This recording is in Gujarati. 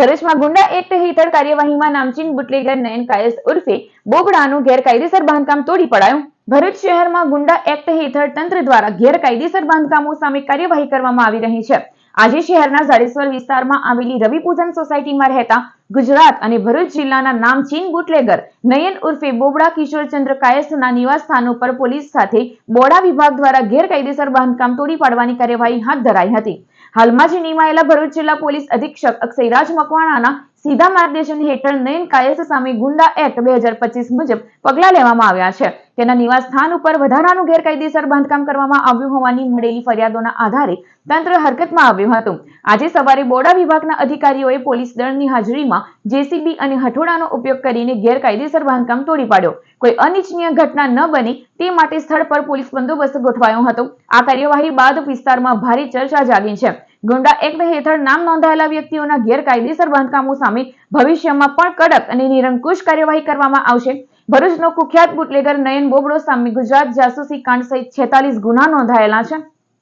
ભરૂચમાં ગુંડા એક્ટ હેઠળ કાર્યવાહીમાં નામચીન બુટલેગર નયન કાયસ ઉર્ફે બોબડાનું ગેરકાયદેસર બાંધકામ તોડી પડાયું. ભરૂચ શહેરમાં ગુંડા એક્ટ હેઠળ તંત્ર દ્વારા ગેરકાયદેસર બાંધકામો સામે કાર્યવાહી કરવામાં આવી રહી છે. આજે શહેરના ઝાડેશ્વર વિસ્તારમાં આવેલી રવિપૂજન સોસાયટીમાં રહેતા ગુજરાત અને ભરૂચ જિલ્લાના નામચીન બુટલેગર નયન ઉર્ફે બોબડા કિશોરચંદ્ર કાયસ્થના નિવાસ સ્થાનો ઉપર પોલીસ સાથે બોડા વિભાગ દ્વારા ગેરકાયદેસર બાંધકામ તોડી પાડવાની કાર્યવાહી હાથ ધરાઈ હતી. હાલમાં જ નિમાયેલા ભરૂચ જિલ્લા પોલીસ અધિક્ષક અક્ષયરાજ મકવાણાના સીધા માર્ગદર્શન હેઠળ નયન કાયસ્થ સામે ગુંડા એક્ટ બે મુજબ પગલાં લેવામાં આવ્યા છે. તેના નિવાસ સ્થાન ઉપર વધારાનું ગેરકાયદેસર બાંધકામ કરવામાં આવ્યું હોવાની મળેલી ફરિયાદોના આધારે તંત્ર હરકતમાં આવ્યું હતું. આજે સવારે બોડા વિભાગના અધિકારીઓએ પોલીસ દળની હાજરીમાં જેસીબી અને હથોડાનો ઉપયોગ કરીને ગેરકાયદેસર બાંધકામ તોડી પાડ્યો. કોઈ અનિચ્છનીય ઘટના ન બને તે માટે સ્થળ પર પોલીસ બંદોબસ્ત ગોઠવાયો હતો. આ કાર્યવાહી બાદ વિસ્તારમાં ભારે ચર્ચા જાગી છે. ગુંડા એક્ટ હેઠળ નામ નોંધાયેલા વ્યક્તિઓના ગેરકાયદેસર બાંધકામો સામે ભવિષ્યમાં પણ કડક અને નિરંકુશ કાર્યવાહી કરવામાં આવશે. ભરૂચનો કુખ્યાત બુટલેગર નયન બોબડો સામે ગુજરાત જાસૂસી કાંડ સહિત છેતાલીસ ગુના નોંધાયેલા છે.